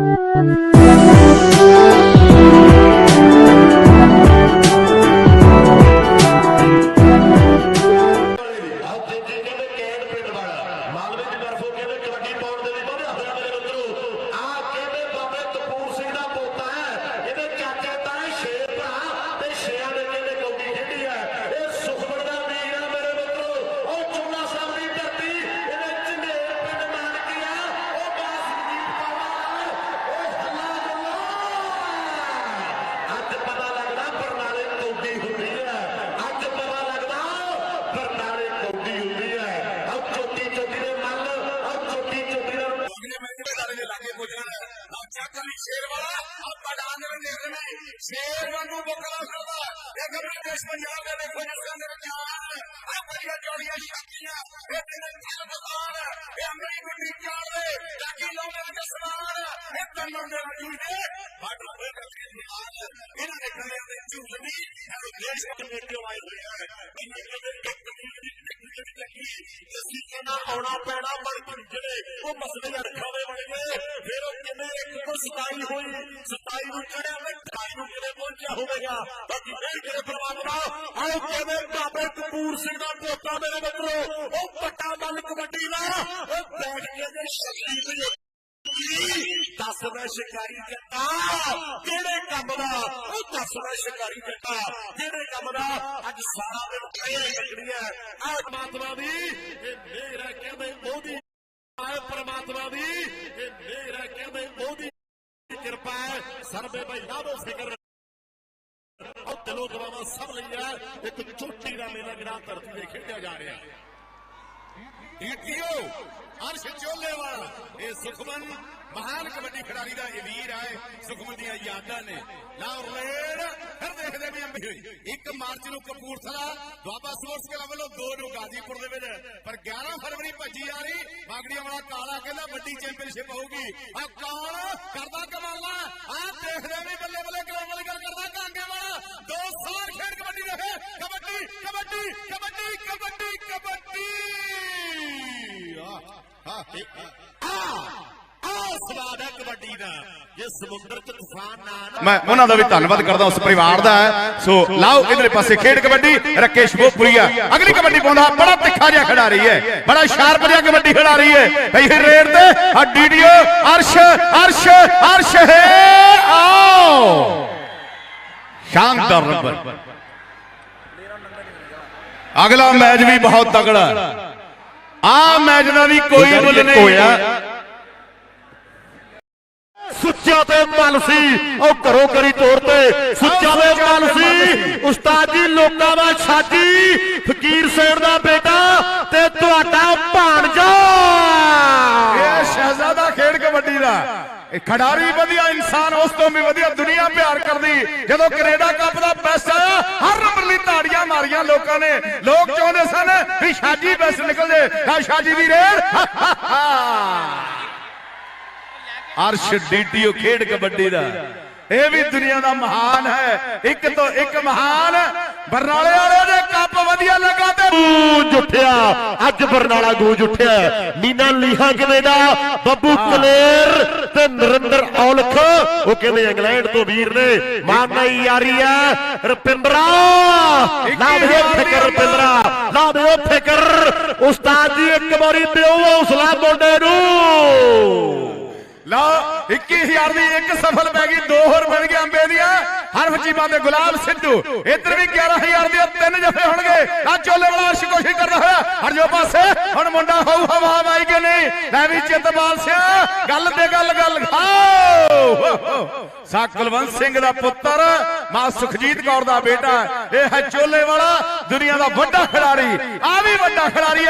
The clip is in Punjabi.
Thank you. ਆ ਚੱਕ ਲਈ ਸ਼ੇਰ ਵਾਲਾ ਆ ਪੜਾਨ ਦੇ ਦੇਖ ਰਹੇ ਸ਼ੇਰ ਵਾਂਗੂ ਬਕਲਾ ਫਿਰਦਾ ਇਹ ਆਪਣੇ ਦੇਸ਼ ਪੰਜਾਬ ਦੇ ਦੇਖੋ ਜਿਸ ਦੇ ਅੰਦਰ ਕੀ ਆ ਆ ਬੜੀਆਂ ਜੋੜੀਆਂ ਸ਼ਕਤੀਆਂ ਇਹ ਤੇਰੇ ਚਾਲ ਬਤਾਨ ਇਹ ਅੰਗਰੇਜ਼ ਗੁੱਡੀ ਚਾਲ ਦੇ ਲਾਗੀ ਲਾਉਣੇ ਦੇ ਸਮਾਨ ਇਹ ਤੰਨੋਂ ਦੇ ਵਜੂਦ ਦੇ ਬਾਟਾ ਹੋਏ ਕਰਕੇ ਨਿਹਾਲ ਇਹਨਾਂ ਨੇ ਕਰਿਆ ਦੇ ਝੂਲਣੀ ਇਹ ਦੇਸ਼ ਦੇ ਵਿੱਚ ਆਏ ਹੋਏ ਆ ਇਹਨਾਂ ਆਉਣਾ ਪੈਣਾ ਪਰ ਜਿਹੜੇ ਉਹ ਮਸਲੇ ਰੱਖਾਵੇ ਬਣਗੇ ਫਿਰ ਉਹ ਕਿੰਨੇ ਇੱਕ ਤੋਂ 27 ਹੋਈ 27 ਨੂੰ ਚੜਿਆ ਤੇ 28 ਨੂੰ ਕਿਵੇਂ ਪਹੁੰਚਿਆ ਹੋਵੇਗਾ ਬਾਕੀ ਫਿਰ ਕਿਹੜੇ ਪਰਮਾਤਮਾ ਆਓ ਕਿਵੇਂ ਬਾਬੇ ਕਪੂਰ ਸਿੰਘ ਦਾ ਪੋਤਾ ਮੇਰੇ ਮਿੱਤਰੋ ਉਹ ਪੱਟਾ ਮੱਲ ਕਬੱਡੀ ਦਾ ਉਹ ਬੈਠ ਕੇ ਦੇ ਸ਼ਕਤੀ ਤੇ ਸ਼ਿਕਾਰੀ ਜੱਟਾ ਕਿਹੜੇ ਕੰਮ ਦਾ, ਉਹ ਦਸਵੇਂ ਸ਼ਿਕਾਰੀ ਜੱਟਾ ਕਿਹੜੇ ਕੰਮ ਦਾ ਅੱਜ ਸਾਰਾ ਦਿਨ ਪਏ ਲੱਗਣੀ ਹੈ ਪਰਮਾਤਮਾ ਦੀ, ਇਹ ਮੇਰਾ ਕਹਿੰਦੇ ਉਹਦੀ ਆਹ ਪਰਮਾਤਮਾ ਦੀ, ਇਹ ਮੇਰਾ ਕਹਿੰਦੇ ਉਹਦੀ ਕਿਰਪਾ ਹੈ ਸਰਬੇ ਭਾਈ ਲਾਭੋ ਫਿਕਰ ਉਹ ਦਿਲੋਂ ਦਵਾਵਾਂ ਸਭ ਲਈ ਹੈ ਇੱਕ ਚੋਟੀ ਦਾ ਮੇਲਾ ਜਿਹੜਾ ਧਰਤੀ ਤੇ ਖੇਡਿਆ ਜਾ ਰਿਹਾ। ਹੈ ਈਟੀਓ ਅਰਸ਼ ਚੋਲੇ ਇਹ ਸੁਖਮਨ, ਮਹਾਨ ਕਬੱਡੀ ਖਿਡਾਰੀ ਦਾ ਇਹ ਵੀਰ ਆਏ ਸੁਖਮਨ ਦੀਆਂ ਯਾਦਾਂ ਨੇ। ਲਾਹੌਰ ਫਿਰ ਦੇਖਦੇ ਵੀ ਅੰਬੀ ਹੋਈ। 1 ਮਾਰਚ ਨੂੰ ਕਪੂਰਥਲਾ, ਦੁਆਬਾ ਸਪੋਰਟਸ ਕਲੱਬ ਵੱਲੋਂ 2 ਨੂੰ ਗਾਜ਼ੀਪੁਰ ਦੇ ਵਿੱਚ। ਪਰ 11 ਫਰਵਰੀ ਭੱਜੀ ਆ ਰਹੀ। ਬਾਗੜੀਆਂ ਵਾਲਾ ਕਾਲਾ ਕਹਿੰਦਾ ਵੱਡੀ ਚੈਂਪੀਅਨਸ਼ਿਪ ਹੋਊਗੀ। ਆ ਕੌਣ ਕਰਦਾ ਸਵਾਦ ਹੈ ਕਬੱਡੀ ਦਾ ਜੇ ਸਮੁੰਦਰ ਚ ਤੂਫਾਨ ਨਾ ਆਉਣ ਮੈਂ ਉਹਨਾਂ ਦਾ ਵੀ ਧੰਨਵਾਦ ਕਰਦਾ ਉਸ ਪਰਿਵਾਰ ਦਾ ਸੋ ਲਾਓ ਇਧਰਲੇ ਪਾਸੇ ਖੇਡ ਕਬੱਡੀ ਰਕੇਸ਼ ਬੋਪੁਰੀਆ। ਅਗਲੀ ਕਬੱਡੀ ਪਾਉਂਦਾ ਬੜਾ ਤਿੱਖਾ ਜਿਹਾ ਖਿਡਾਰੀ ਹੈ। ਬੜਾ ਸ਼ਾਰਪ ਜਿਹਾ ਕਬੱਡੀ ਖਿਡਾਰੀ ਹੈ। ਭਈ ਇਹ ਰੇਡ ਤੇ ਆ ਡੀਡੀਓ ਅਰਸ਼ ਅਰਸ਼ ਅਰਸ਼ ਹੈ ਆਓ। ਸ਼ਾਨਦਾਰ ਨੰਬਰ ਅਗਲਾ ਮੈਚ ਵੀ ਬਹੁਤ ਤਗੜਾ ਆ ਮੈਚ ਦਾ ਵੀ ਕੋਈ ਮੁੱਲ ਨਹੀਂ। ਹੋਇਆ ਸੁੱਚਾ ਤੇ ਮਲ ਸੀ। ਉਹ ਘਰੋਂ ਕਰੀ ਤੋਰ ਸੁੱਚਾ ਤੇ ਮਲ ਸੀ। ਉਸਤਾਦ ਜੀ, ਲੋਕਾਂ ਦਾ ਛਾਜੀ ਫਕੀਰ ਸੇਠ ਦਾ ਬੇਟਾ ਤੇ ਤੁਹਾਡਾ ਭਾਣਜਾ। ਇਹ ਸ਼ਹਿਜ਼ਾਦਾ ਖੇਡ ਕਬੱਡੀ ਦਾ। ਖਿਡਾਰੀ ਵਧੀਆ ਇਨਸਾਨ, ਉਸ ਤੋਂ ਵੀ ਵਧੀਆ ਦੁਨੀਆ ਪਿਆਰ ਕਰਦੀ। ਜਦੋਂ ਕੈਨੇਡਾ ਕੱਪ ਦਾ ਬੈਸਟ ਆਇਆ ਹਰ ਨੰਬਰ ਲਈ ਤਾੜੀਆਂ ਮਾਰੀਆਂ ਲੋਕਾਂ ਨੇ। ਲੋਕ ਚਾਹੁੰਦੇ ਸਨ ਵੀ ਸ਼ਾਜੀ ਬੈਸਟ ਨਿਕਲ ਜੇ ਆ ਸ਼ਾਜੀ ਦੀ ਰੇਡ ਅਰਸ਼ ਡੀਟੀਓ ਖੇਡ ਕਬੱਡੀ ਦਾ। ਇਹ ਵੀ ਦੁਨੀਆ ਦਾ ਮਹਾਨ ਹੈ। ਇੱਕ ਤੋਂ ਇੱਕ ਮਹਾਨ ਬਰਨਾਲੇ ਵਾਲੇ ਦੇ ਕੱਪ ਵਧੀਆ ਲੱਗਾ ਤੇ ਗੂੰਜ ਉੱਠਿਆ। ਅੱਜ ਬਰਨਾਲਾ ਗੂੰਜ ਉੱਠਿਆ ਨੀਨਾ ਲੀਹਾ ਕਿਵੇਂ ਦਾ? ਬੱਬੂ ਕਲੇਰ ਤੇ ਨਰਿੰਦਰ ਔਲਖ। ਉਹ ਕਹਿੰਦੇ ਇੰਗਲੈਂਡ ਤੋਂ ਵੀਰ ਨੇ। ਮਾਨਾ ਯਾਰੀ ਆ ਰਪਿੰਦਰਾ। ਨਾ ਦਿਓ ਫਿਕਰ ਰਪਿੰਦਰਾ। ਨਾ ਦਿਓ ਫਿਕਰ। ਉਸਤਾਦ ਜੀ ਇੱਕ ਵਾਰੀ ਦਿਓ ਹੌਸਲਾ ਮੁੰਡੇ ਨੂੰ। ਲਾ 21000 ਦੀ ਇੱਕ ਸਫਲ ਪੈ ਗਈ, ਦੋ ਹੋਰ ਬਣ ਗਏ ਅੰਬੇ ਦੀਆਂ। ਹਰਫ ਚੀਮਾ ਤੇ ਗੁਲਾਬ ਸਿੱਧੂ, ਇੱਧਰ ਵੀ 11000 ਦੇ ਤਿੰਨ ਜਫੇ ਹੋਣਗੇ। ਆ ਚੋਲੇ ਵਾਲਾ ਅਰਸ਼ ਕੋਸ਼ਿਸ਼ ਕਰਦਾ ਹੋਇਆ ਹਰ ਜੋ ਪਾਸੇ, ਹੁਣ ਮੁੰਡਾ ਹੋਊ, ਹਵਾ ਆਈ ਕਿ ਨਹੀਂ? ਲੈ ਵੀ ਚਿੱਤਪਾਲ ਸਿਆ ਗੱਲ ਤੇ ਗੱਲ ਗੱਲ ਖਾਓ ਸਾ ਕੁਲਵੰਤ ਸਿੰਘ ਦਾ ਪੁੱਤਰ, ਮਾਂ ਸੁਖਜੀਤ ਕੌਰ ਦਾ ਬੇਟਾ, ਇਹ ਹੈ ਚੋਲੇ ਵਾਲਾ ਦੁਨੀਆ ਦਾ ਵੱਡਾ ਖਿਡਾਰੀ ਆ ਵੀ ਵੱਡਾ ਖਿਡਾਰੀ